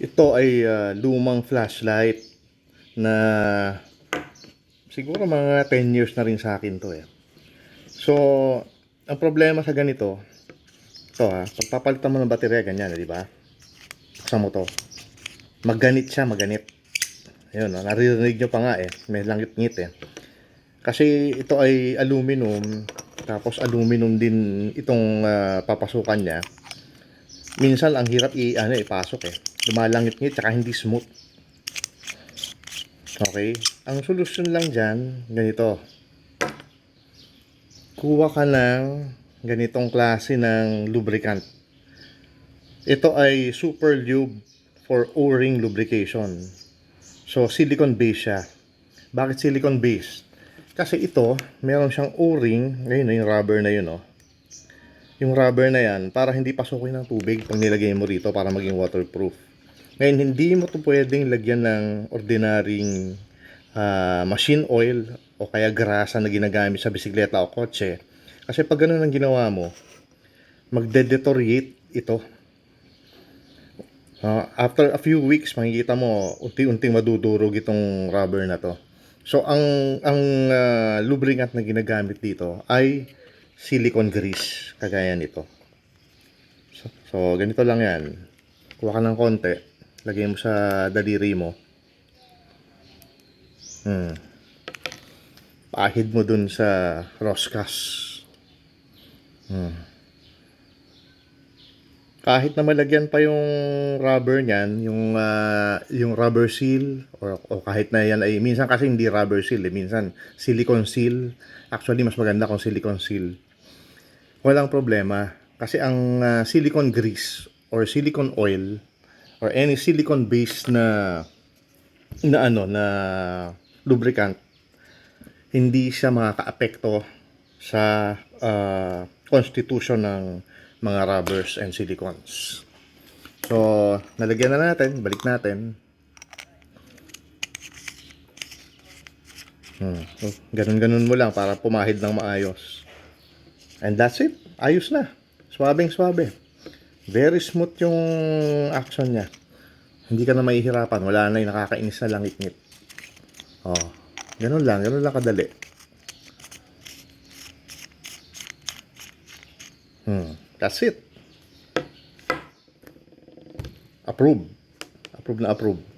Ito ay ah, lumang flashlight na siguro mga 10 years na rin sa akin to eh. So, ang problema sa ganito, ito ha, pagpapalitan mo ng baterya, ganyan, di ba? Buksan mo to. Magganit siya, maganit. Ayun, oh, naririnig nyo pa nga eh. May langit-ngit eh. Kasi ito ay aluminum, tapos aluminum din itong ah, papasukan niya. Minsan ang hirap i ano ipasok eh. Lumalangit-ngit tsaka hindi smooth. Okay? Ang solusyon lang diyan, ganito. Kuha ka ng ganitong klase ng lubricant. Ito ay super lube for O-ring lubrication. So silicone base siya. Bakit silicone base? Kasi ito, meron siyang O-ring, ngayon yung rubber na yun, oh. Yung rubber na yan, para hindi pasukin ng tubig pag nilagay mo rito para maging waterproof. Ngayon, hindi mo to pwedeng lagyan ng ordinaryong ah, machine oil o kaya grasa na ginagamit sa bisikleta o kotse. Kasi pag ganun ang ginawa mo, magde-deteriorate ito. Ah, after a few weeks, makikita mo unti-unting madudurog itong rubber na to. So ang ang ah, lubricant na ginagamit dito ay silicone grease kagaya nito. So, so ganito lang 'yan. Kuha ka ng konti, lagay mo sa daliri mo. Hmm. Pahid mo dun sa roscas. Hmm. Kahit na malagyan pa yung rubber niyan, yung ah, yung rubber seal or, o kahit na yan ay minsan kasi hindi rubber seal, eh, minsan silicone seal. Actually mas maganda kung silicone seal. Walang problema kasi ang ah, silicone grease or silicone oil or any silicone based na na ano na lubricant hindi siya makakaapekto sa ah, constitution ng mga rubbers and silicones. So, nalagyan na natin, balik natin. Hmm. Ganun-ganun mo lang para pumahid ng maayos. And that's it. Ayos na. Swabing swabe. Very smooth yung action niya. Hindi ka na mahihirapan. Wala na yung nakakainis na langit-ngit. Oh. Ganun lang. Ganun lang kadali. Hmm. That's it. Approve. Approve na approve.